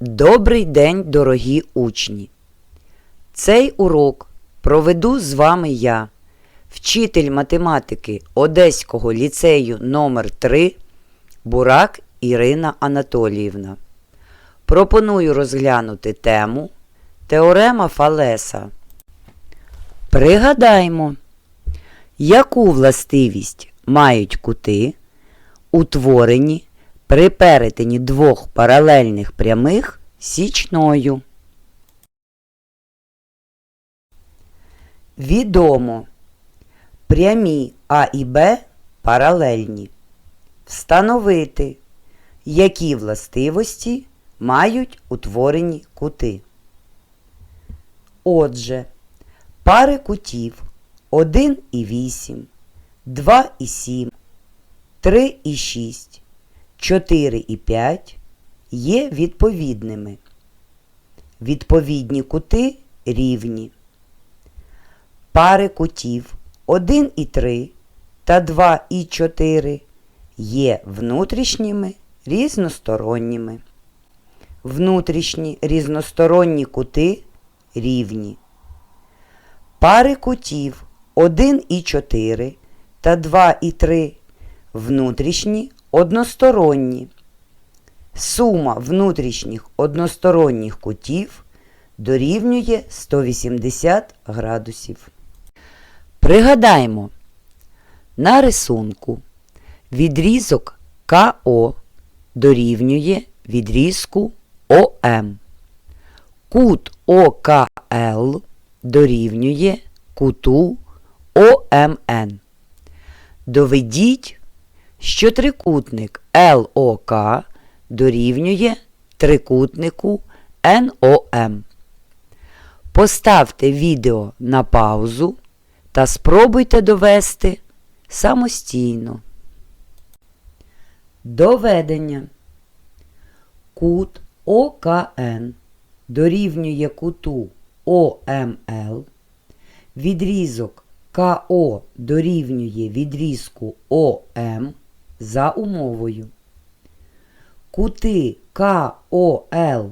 Добрий день, дорогі учні! Цей урок проведу з вами я, вчитель математики Одеського ліцею номер 3 Бурак Ірина Анатоліївна. Пропоную розглянути тему Теорема Фалеса. Пригадаймо, яку властивість мають кути, утворені при перетині двох паралельних прямих січною. Відомо. Прямі А і Б паралельні. Встановити, які властивості мають утворені кути. Отже, пари кутів 1 і 8, 2 і 7, 3 і 6, 4 і 5 є відповідними. Відповідні кути рівні. Пари кутів 1 і 3 та 2 і 4 є внутрішніми різносторонніми. Внутрішні різносторонні кути рівні. Пари кутів 1 і 4 та 2 і 3 внутрішні односторонні. Сума внутрішніх односторонніх кутів дорівнює 180 градусів. Пригадаймо, на рисунку відрізок КО дорівнює відрізку ОМ. Кут ОКЛ дорівнює куту ОМН. Доведіть, що трикутник ЛОК дорівнює трикутнику НОМ. Поставте відео на паузу та спробуйте довести самостійно. Доведення. Кут ОКН дорівнює куту ОМЛ. Відрізок КО дорівнює відрізку ОМ за умовою. Кути КОЛ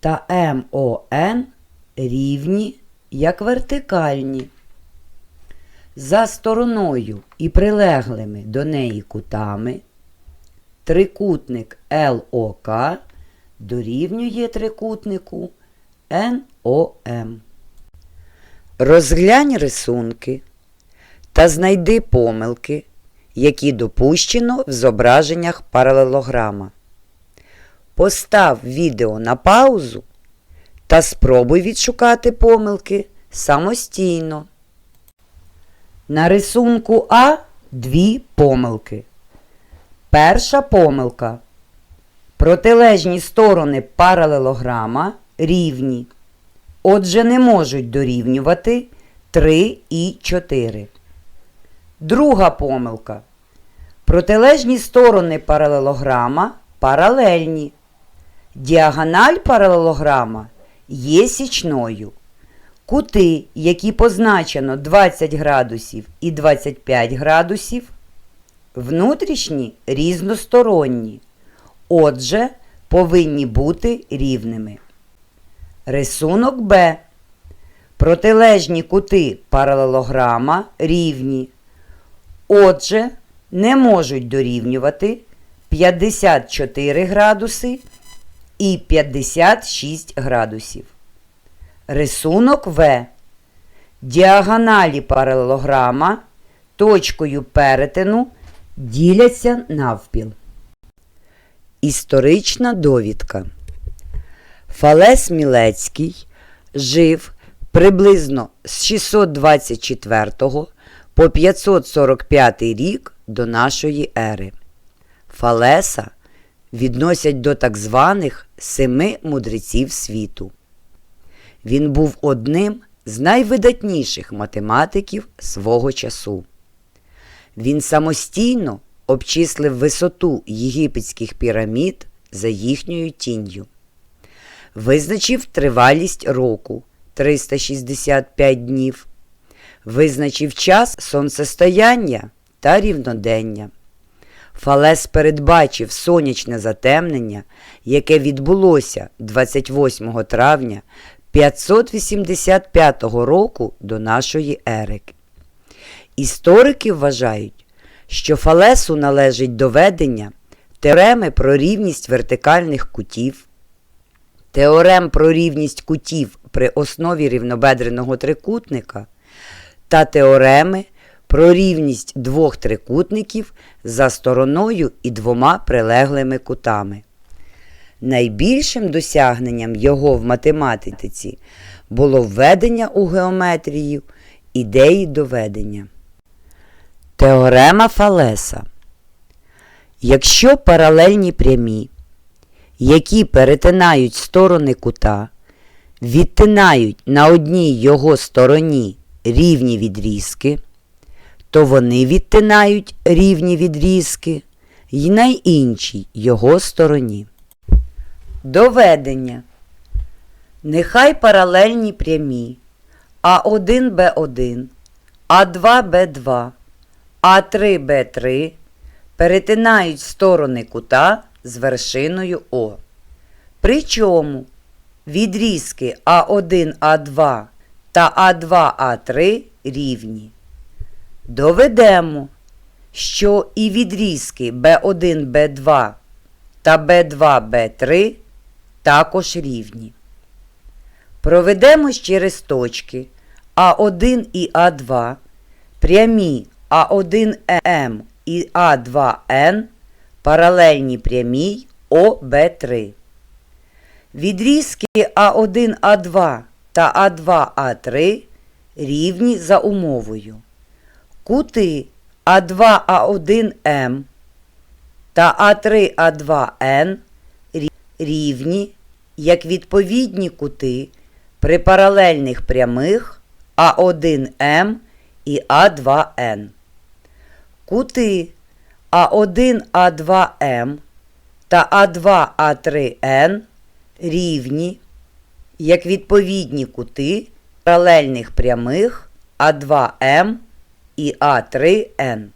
та МОН рівні як вертикальні. За стороною і прилеглими до неї кутами трикутник ЛОК дорівнює трикутнику НОМ. Розглянь рисунки та знайди помилки, які допущено в зображеннях паралелограма. Постав відео на паузу та спробуй відшукати помилки самостійно. На рисунку А дві помилки. Перша помилка. Протилежні сторони паралелограма рівні. Отже, не можуть дорівнювати 3 і 4. Друга помилка. Протилежні сторони паралелограма паралельні. Діагональ паралелограма є січною. Кути, які позначено 20 градусів і 25 градусів, внутрішні різносторонні. Отже, повинні бути рівними. Рисунок Б. Протилежні кути паралелограма рівні. Отже, не можуть дорівнювати 54 градуси і 56 градусів. Рисунок В. Діагоналі паралелограма точкою перетину діляться навпіл. Історична довідка. Фалес Мілецький жив приблизно з 624 по 545 рік до нашої ери. Фалеса відносять до так званих семи мудреців світу. Він був одним з найвидатніших математиків свого часу. Він самостійно обчислив висоту єгипетських пірамід за їхньою тінню. Визначив тривалість року 365 днів. Визначив час сонцестояння та рівнодення. Фалес передбачив сонячне затемнення, яке відбулося 28 травня 585 року до нашої ери. Історики вважають, що Фалесу належить доведення теореми про рівність вертикальних кутів, теорем про рівність кутів при основі рівнобедреного трикутника та теореми про рівність двох трикутників за стороною і двома прилеглими кутами. Найбільшим досягненням його в математиці було введення у геометрію ідеї доведення. Теорема Фалеса. Якщо паралельні прямі, які перетинають сторони кута, відтинають на одній його стороні рівні відрізки, то вони відтинають рівні відрізки й на іншій його стороні. Доведення. Нехай паралельні прямі А1Б1, А2Б2, А3Б3 перетинають сторони кута з вершиною О. Причому відрізки А1А2 та А2А3 рівні. Доведемо, що і відрізки B1, B2 та B2, B3 також рівні. Проведемо через точки А1 і А2 прямі А1М і А2Н паралельні прямій ОБ3. Відрізки А1, А2 та А2, А3 рівні за умовою. Кути А2, А1М та А3, А2Н рівні, як відповідні кути при паралельних прямих А1М і А2Н. Кути А1, А2М та А2, А3Н рівні, як відповідні кути паралельних прямих А2М і А3Н.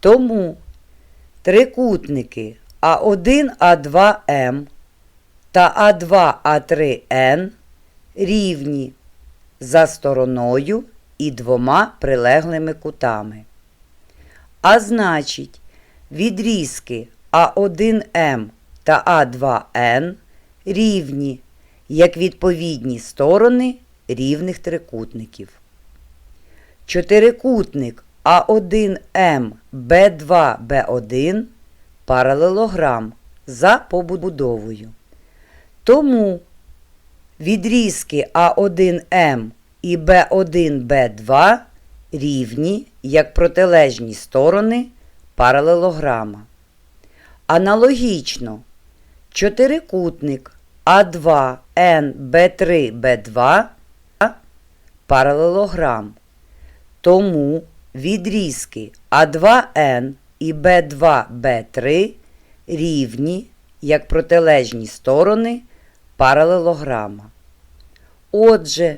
Тому трикутники А1, А2М та А2, А3Н рівні за стороною і двома прилеглими кутами. А значить, відрізки А1М та А2Н рівні, як відповідні сторони рівних трикутників. Чотирикутник А1М Б2 Б1 паралелограм за побудовою. Тому відрізки А1М і Б1 Б2 рівні як протилежні сторони паралелограма. Аналогічно, чотирикутник А2 Н Б3 Б2 паралелограм. Тому відрізки А2Н і Б2 Б3 рівні як протилежні сторони паралелограма. Отже,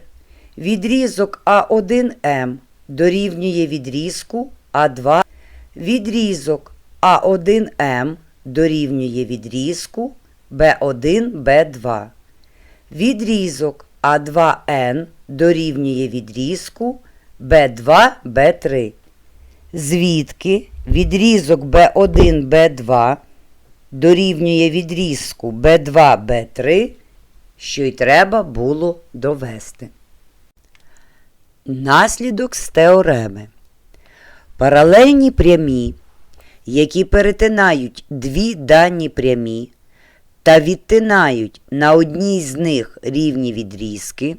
відрізок А1М дорівнює відрізку А2, відрізок А1М дорівнює відрізку Б1 Б2. Відрізок А2Н дорівнює відрізку Б2 Б3. Звідки відрізок Б1 Б2 дорівнює відрізку Б2 Б3, що й треба було довести. Наслідок з теореми. Паралельні прямі, які перетинають дві дані прямі та відтинають на одній з них рівні відрізки,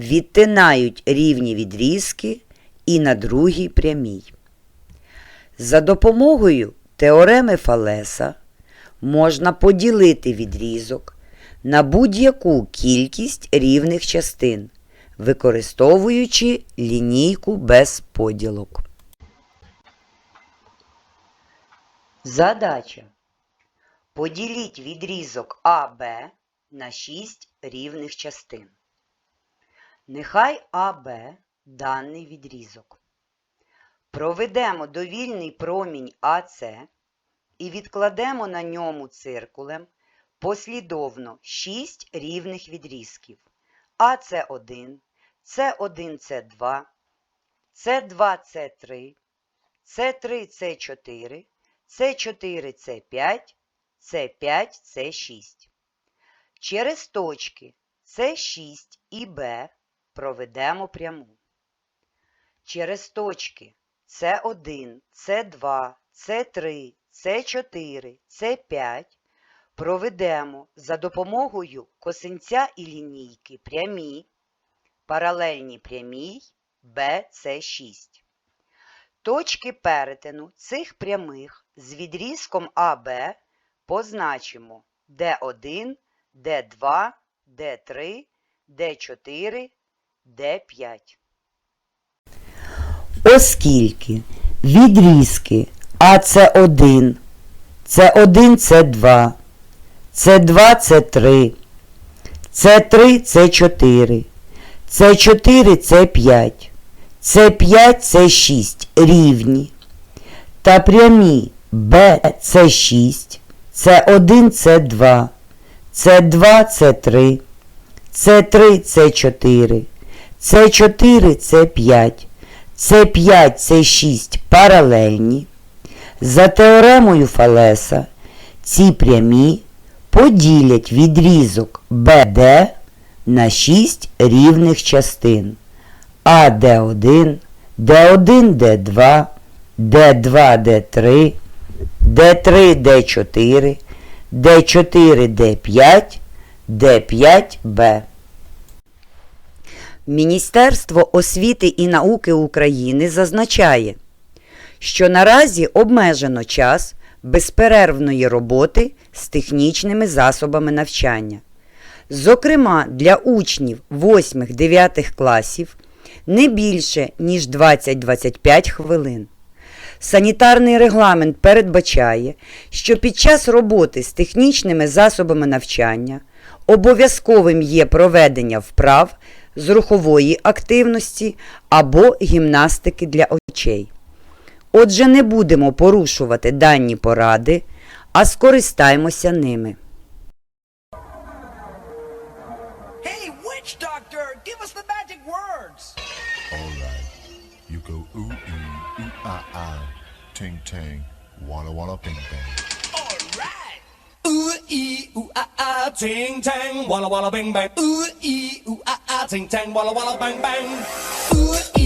відтинають рівні відрізки і на другій прямій. За допомогою теореми Фалеса можна поділити відрізок на будь-яку кількість рівних частин, використовуючи лінійку без поділок. Задача. Поділіть відрізок АБ на 6 рівних частин. Нехай АБ даний відрізок. проведемо довільний промінь АС і відкладемо на ньому циркулем послідовно 6 рівних відрізків. АС1, С1, С2, С2, С3, С3, С4, С4, С5, С5, С6. Через точки С6 і Б проведемо пряму. Через точки С1, С2, С3, С4, С5 проведемо за допомогою косинця і лінійки прямі, паралельні прямій BC6. Точки перетину цих прямих з відрізком АБ позначимо D1, D2, D3, D4, D5. Оскільки відрізки АС1, С1, С2, С2, С3, С3, С4, С4, С5, С5, С6 рівні та прямі БС6, С1, С2, С2, С3, С3, С4, С4, С5, С5, С6 паралельні. За теоремою Фалеса ці прямі поділять відрізок БД на 6 рівних частин. АД1, Д1, Д2, Д2, Д3, Д3, Д4, Д4, Д5, Д5, Б. Міністерство освіти і науки України зазначає, що наразі обмежено час безперервної роботи з технічними засобами навчання. Зокрема, для учнів 8-9 класів не більше, ніж 20-25 хвилин. Санітарний регламент передбачає, що під час роботи з технічними засобами навчання обов'язковим є проведення вправ з рухової активності або гімнастики для очей. Отже, не будемо порушувати дані поради, а скористаймося ними. Hey, witch doctor, give us the magic words. Alright. You go อ่างเทงเทงวอลวอลเป็งเป็งอูอีอูอาอาเทงเทงวอลวอลเป็งเป็งอูอีอูอาอาเทงเทงวอลวอลเป็งเป็งอูอี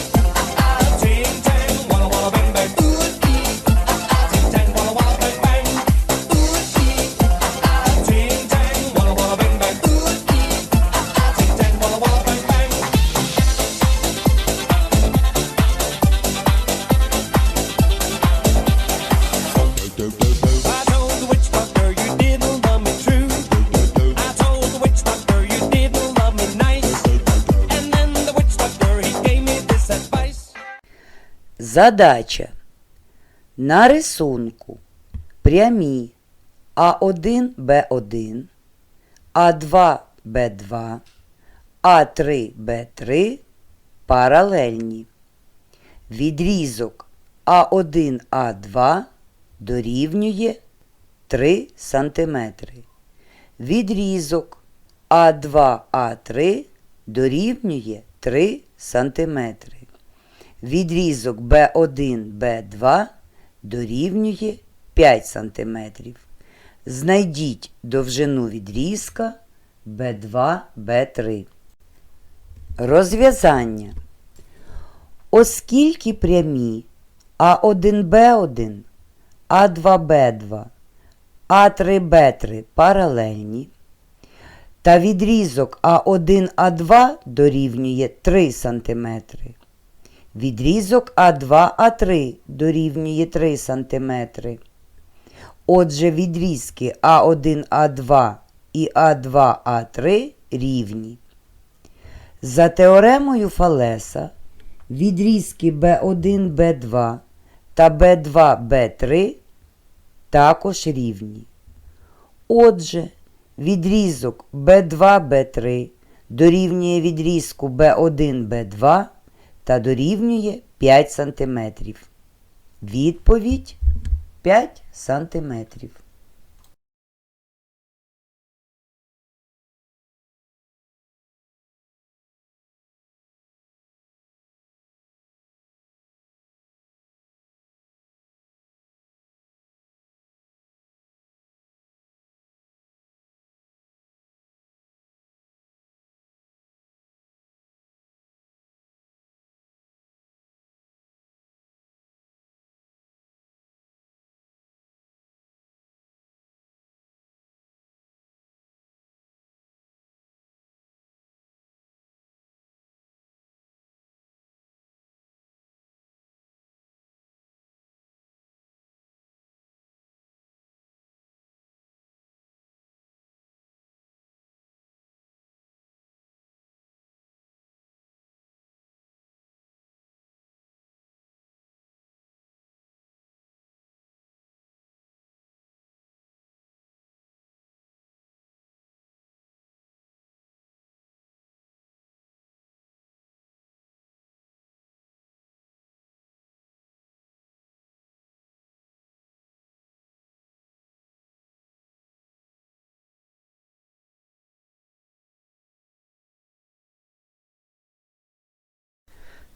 Задача. На рисунку прямі А1, Б1, А2, Б2, А3, Б3 паралельні. Відрізок А1, А2 дорівнює 3 см. Відрізок А2, А3 дорівнює 3 см. Відрізок B1, B2 дорівнює 5 см. Знайдіть довжину відрізка B2, B3. Розв'язання. Оскільки прямі А1Б1, А2Б2, А3Б3 паралельні, та відрізок А1 А2 дорівнює 3 см. Відрізок А2 А3 дорівнює 3 см. Отже, відрізки А1 А2 і А2 А3 рівні. За теоремою Фалеса відрізки B1 B2 та B2 B3 також рівні. Отже, відрізок B2 B3 дорівнює відрізку B1 B2 та дорівнює 5 см. Відповідь 5 см.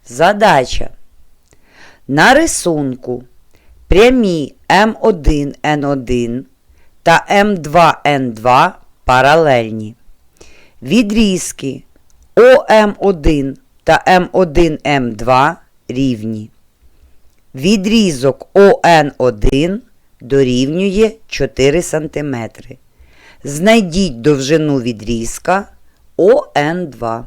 Задача. На рисунку прямі М1Н1 та М2Н2 паралельні. Відрізки ОМ1 та М1М2 рівні. Відрізок ОН1 дорівнює 4 см. Знайдіть довжину відрізка ОН2.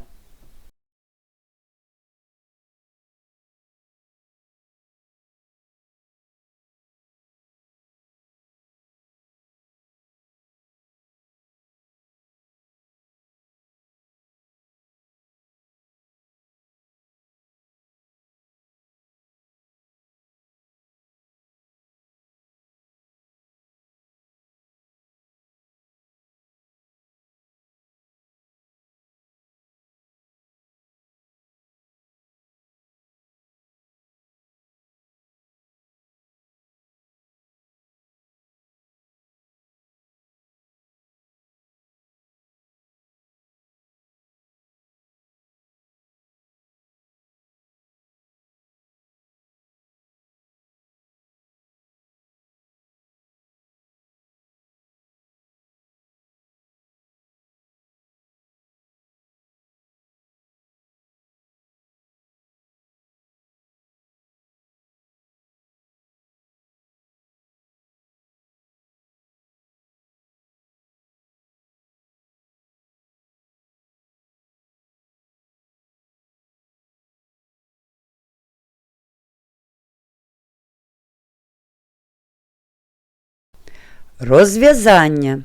Розв'язання.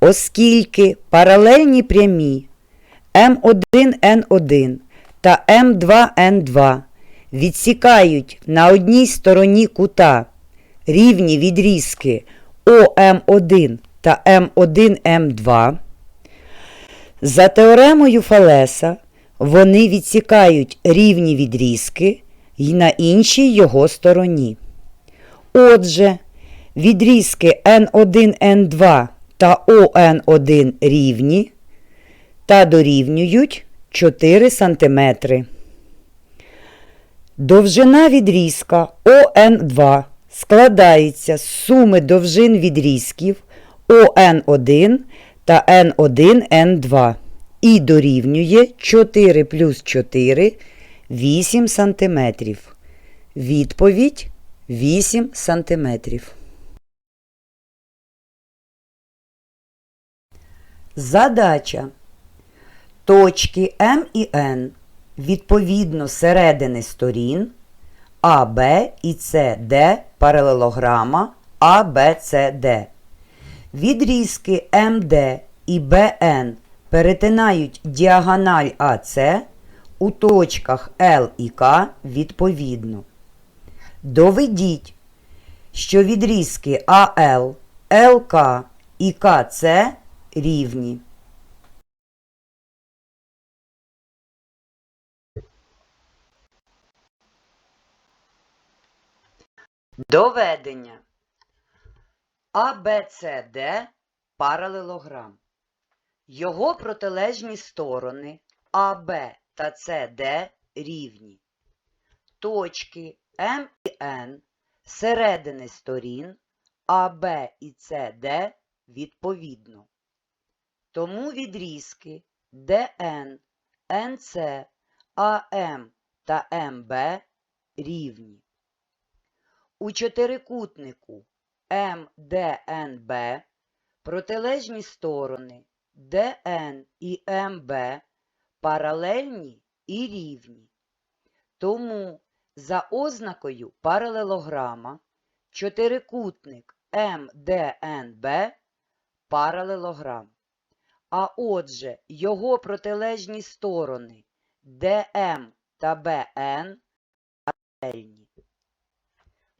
Оскільки паралельні прямі М1Н1 та М2Н2 відсікають на одній стороні кута рівні відрізки ОМ1 та М1М2, за теоремою Фалеса вони відсікають рівні відрізки й на іншій його стороні. Отже, відрізки N1, N2 та ON1 рівні та дорівнюють 4 см. Довжина відрізка ОН2 складається з суми довжин відрізків ОН1 та Н1Н2 і дорівнює 4 плюс 4 8 см. Відповідь 8 см. Задача. Точки М і Н відповідно середини сторін А, Б і С, Д паралелограма А, Б, С, Д. Відрізки МД і БН перетинають діагональ АС у точках Л і К відповідно. Доведіть, що відрізки АЛ, ЛК і КЦ рівні. Доведення. АБЦД паралелограм. Його протилежні сторони АБ та СД рівні. Точки М і Н середини сторін АБ і СД відповідно. Тому відрізки ДН, НЦ, АМ та МБ рівні. У чотирикутнику МДНБ протилежні сторони ДН і МБ паралельні і рівні. Тому за ознакою паралелограма чотирикутник МДНБ паралелограм. А отже, його протилежні сторони ДМ та БН паралельні.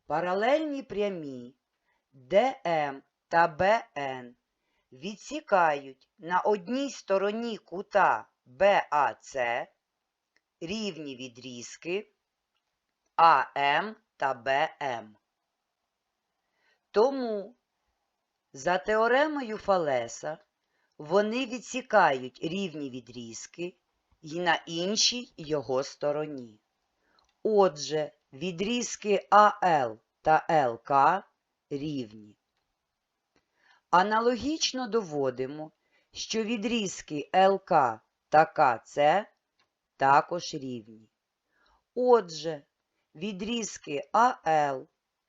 Паралельні прямі ДМ та БН відсікають на одній стороні кута БАЦ рівні відрізки АМ та БМ. Тому за теоремою Фалеса вони відсікають рівні відрізки і на іншій його стороні. Отже, відрізки АЛ та ЛК рівні. Аналогічно доводимо, що відрізки ЛК та КЦ також рівні. Отже, відрізки АЛ,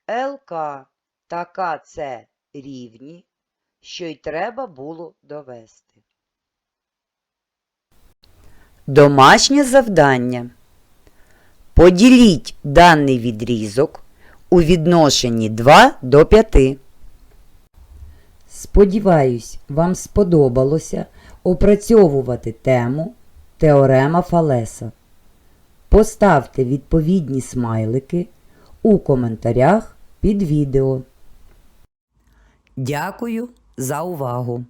ЛК та КЦ рівні, що й треба було довести. Домашнє завдання. Поділіть даний відрізок у відношенні 2 до 5. Сподіваюсь, вам сподобалося опрацьовувати тему Теорема Фалеса. Поставте відповідні смайлики у коментарях під відео. Дякую за увагу!